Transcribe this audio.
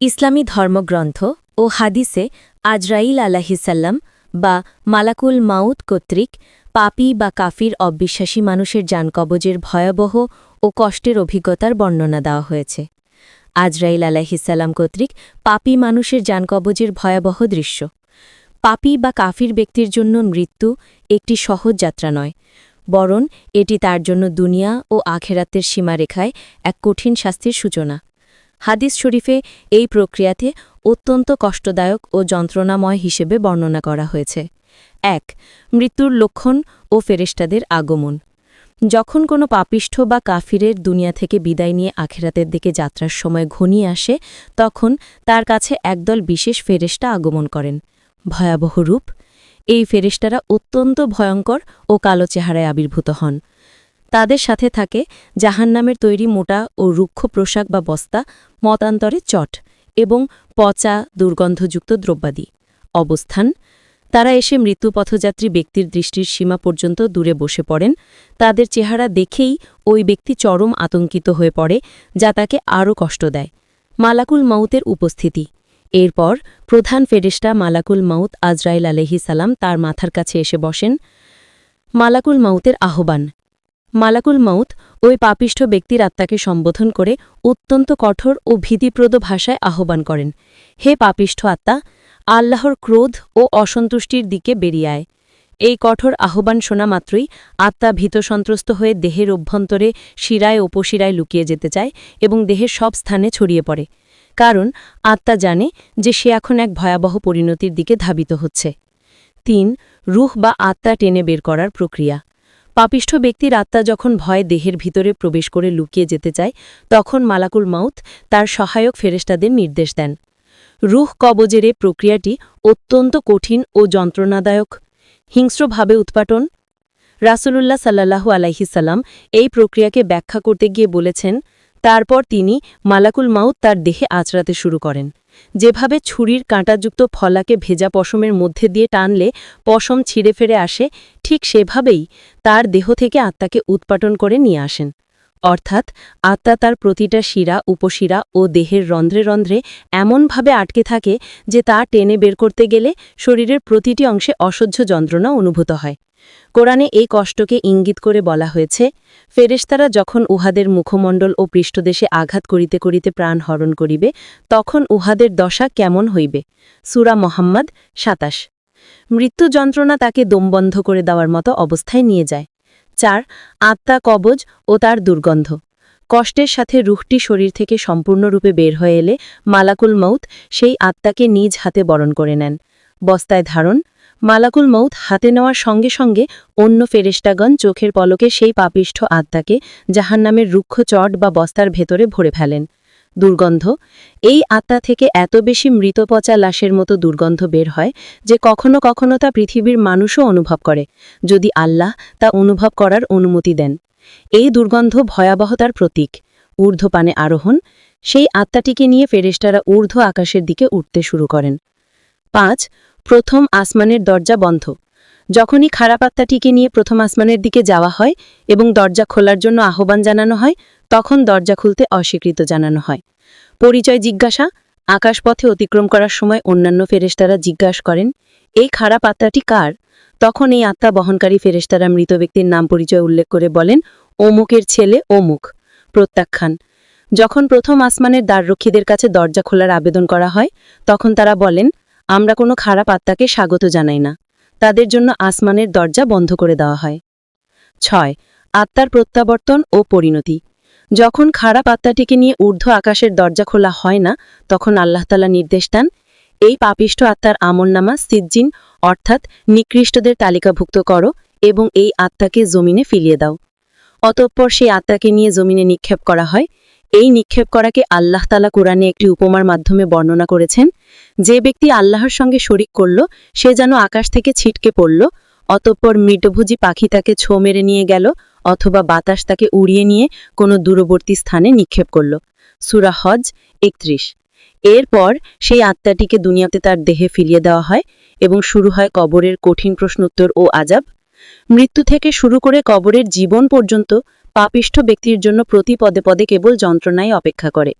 ইসলামী ধর্মগ্রন্থ ও হাদিসে আজরাইল আলাহিসাল্লাম বা মালাকুল মাউত কর্তৃক পাপী বা কাফির অবিশ্বাসী মানুষের যানকবজের ভয়াবহ ও কষ্টের অভিজ্ঞতার বর্ণনা দেওয়া হয়েছে। আজরাইল আলাহিসাল্লাম কর্তৃক পাপী মানুষের যানকবজের ভয়াবহ দৃশ্য। পাপী বা কাফির ব্যক্তির জন্য মৃত্যু একটি সহজ যাত্রা নয়, বরং এটি তার জন্য দুনিয়া ও আখেরাতের সীমারেখায় এক কঠিন শাস্তির সূচনা। হাদিস শরীফে এই প্রক্রিয়াতে অত্যন্ত কষ্টদায়ক ও যন্ত্রণাময় হিসেবে বর্ণনা করা হয়েছে। এক, মৃত্যুর লক্ষণ ও ফেরেস্টাদের আগমন। যখন কোনো পাপিষ্ঠ বা কাফিরের দুনিয়া থেকে বিদায় নিয়ে আখেরাতের দিকে যাত্রার সময় ঘনিয়ে আসে, তখন তার কাছে একদল বিশেষ ফেরেস্টা আগমন করেন। ভয়াবহ রূপ। এই ফেরেস্টারা অত্যন্ত ভয়ঙ্কর ও কালো চেহারায় আবির্ভূত হন। তাদের সাথে থাকে জাহান্নামের তৈরি মোটা ও রুক্ষ পোশাক বা বস্তা, মতান্তরে চট এবং পচা, দুর্গন্ধযুক্ত দ্রব্যাদি। অবস্থান, তারা এসে মৃত্যুপথযাত্রী ব্যক্তির দৃষ্টির সীমা পর্যন্ত দূরে বসে পড়েন। তাদের চেহারা দেখেই ওই ব্যক্তি চরম আতঙ্কিত হয়ে পড়ে, যা তাকে আরও কষ্ট দেয়। মালাকুল মাউতের উপস্থিতি। এরপর প্রধান ফেরেস্টা মালাকুল মাউত আজরাইল আলহি সালাম তার মাথার কাছে এসে বসেন। মালাকুল মাউতের আহ্বান মালাকুল মাউত ওই পাপিষ্ঠ ব্যক্তির আত্মাকে সম্বোধন করে অত্যন্ত কঠোর ও ভীতিপ্রদ ভাষায় আহ্বান করেন। হে পাপিষ্ঠ আত্মা, আল্লাহর ক্রোধ ও অসন্তুষ্টির দিকে বেরিয়ে আয়। এই কঠোর আহ্বান শোনা মাত্রই আত্মা ভীতসন্ত্রস্ত হয়ে দেহের অভ্যন্তরে শিরায় উপশিরায় লুকিয়ে যেতে চায় এবং দেহের সব স্থানে ছড়িয়ে পড়ে। কারণ আত্মা জানে যে সে এখন এক ভয়াবহ পরিণতির দিকে ধাবিত হচ্ছে। তিন, রুহ বা আত্মা টেনে বের করার প্রক্রিয়া। পাপিষ্ঠ ব্যক্তির আত্মা যখন ভয় দেহের ভিতরে প্রবেশ করে লুকিয়ে যেতে চায়, তখন মালাকুল মাউত তার সহায়ক ফেরেস্তাদের নির্দেশ দেন। রুহ কবজের এ প্রক্রিয়াটি অত্যন্ত কঠিন ও যন্ত্রণাদায়ক। হিংস্রভাবে উৎপাটন। রাসূলুল্লাহ সাল্লাহু আলাইহিসাল্লাম এই প্রক্রিয়াকে ব্যাখ্যা করতে গিয়ে বলেছেন, তারপর তিনি মালাকুল মাউত তার দেহে আচড়াতে শুরু করেন। যেভাবে ছুরির কাঁটাযুক্ত ফলাকে ভেজা পশমের মধ্যে দিয়ে টানলে পশম ছিঁড়ে ফেরে আসে, ঠিক সেভাবেই তার দেহ থেকে আত্মাকে উৎপাটন করে নিয়ে আসেন। অর্থাৎ আত্মা তার প্রতিটা শিরা, উপশিরা ও দেহের রন্ধ্রে রন্ধ্রে এমনভাবে আটকে থাকে যে তা টেনে বের করতে গেলে শরীরের প্রতিটি অংশে অসহ্য যন্ত্রণা অনুভূত হয়। কোরআনে এই কষ্টকে ইঙ্গিত করে বলা হয়েছে, ফেরেশতারা যখন উহাদের মুখমণ্ডল ও পৃষ্ঠদেশে আঘাত করিতে করিতে প্রাণ হরণ করিবে, তখন উহাদের দশা কেমন হইবে? সুরা মোহাম্মদ সাতাশ। মৃত্যু যন্ত্রণা তাকে দমবন্ধ করে দেওয়ার মতো অবস্থায় নিয়ে যায়। চার, আত্মা কবজ ও তার দুর্গন্ধ। কষ্টের সাথে রুহটি শরীর থেকে সম্পূর্ণরূপে বের হয়ে এলে মালাকুল মৌত সেই আত্মাকে নিজ হাতে বরণ করে নেন। বস্তায় ধারণ মালাকুল মৌত হাতে নেওয়ার সঙ্গে সঙ্গে অন্য ফেরেস্টাগণ চোখের পলকে সেই পাপিষ্ঠ আত্মাকে জাহান্নামের রুক্ষ চট বা বস্তার ভেতরে ভরে ফেলেন। দুর্গন্ধ, এই আত্মা থেকে এত বেশি মৃতপচা লাশের মতো দুর্গন্ধ বের হয় যে কখনো কখনো তা পৃথিবীর মানুষও অনুভব করে, যদি আল্লাহ তা অনুভব করার অনুমতি দেন। এই দুর্গন্ধ ভয়াবহতার প্রতীক। ঊর্ধ্বপানে আরোহণ, সেই আত্মাটিকে নিয়ে ফেরেস্টারা ঊর্ধ্ব আকাশের দিকে উঠতে শুরু করেন। পাঁচ প্রথম আসমানের দরজা বন্ধ। যখনই খারাপ আত্মাটিকে নিয়ে প্রথম আসমানের দিকে যাওয়া হয় এবং দরজা খোলার জন্য আহ্বান জানানো হয়, তখন দরজা খুলতে অস্বীকৃত জানানো হয়। পরিচয় জিজ্ঞাসা, আকাশপথে অতিক্রম করার সময় অন্যান্য ফেরেস্তারা জিজ্ঞাসা করেন, এই খারাপ আত্মাটি কার? তখন এই আত্মা বহনকারী ফেরেস্তারা মৃত ব্যক্তির নাম পরিচয় উল্লেখ করে বলেন, অমুকের ছেলে অমুক। প্রত্যাখ্যান। যখন প্রথম আসমানের দ্বাররক্ষীদের কাছে দরজা খোলার আবেদন করা হয়, তখন তারা বলেন আমরা কোনো খারাপ আত্মাকে স্বাগত জানাই না। তাদের জন্য আসমানের দরজা বন্ধ করে দেওয়া হয়। ছয়, আত্মার প্রত্যাবর্তন ও পরিণতি। যখন খারাপ আত্মাটিকে নিয়ে ঊর্ধ্ব আকাশের দরজা খোলা হয় না, তখন আল্লাহতালা নির্দেশ দেন, এই পাপিষ্ঠ আত্মার আমলনামা সিজ্জিন, অর্থাৎ নিকৃষ্টদের তালিকাভুক্ত করো এবং এই আত্মাকে জমিনে ফিলিয়ে দাও। অতঃপর সেই আত্মাকে নিয়ে জমিনে নিক্ষেপ করা হয় এই নিক্ষেপ করাকে আল্লাহ তালা কোরআনে একটি উপমার মাধ্যমে বর্ণনা করেছেন, যে ব্যক্তি আল্লাহর সঙ্গে শরিক করল, সে যেন আকাশ থেকে ছিটকে পড়ল, অতঃপর মৃতভোজী পাখি তাকে ছো মেরে নিয়ে গেল, অথবা বাতাস তাকে উড়িয়ে নিয়ে কোনো দূরবর্তী স্থানে নিক্ষেপ করল। সুরা হজ একত্রিশ। এরপর সেই আত্মাটিকে দুনিয়াতে তার দেহে ফিরিয়ে দেওয়া হয় এবং শুরু হয় কবরের কঠিন প্রশ্নোত্তর ও আজাব মৃত্যু থেকে শুরু করে কবরের জীবন পর্যন্ত পাপিষ্ঠ ব্যক্তির জন্য প্রতি পদে পদে কেবল যন্ত্রণাই অপেক্ষা করে।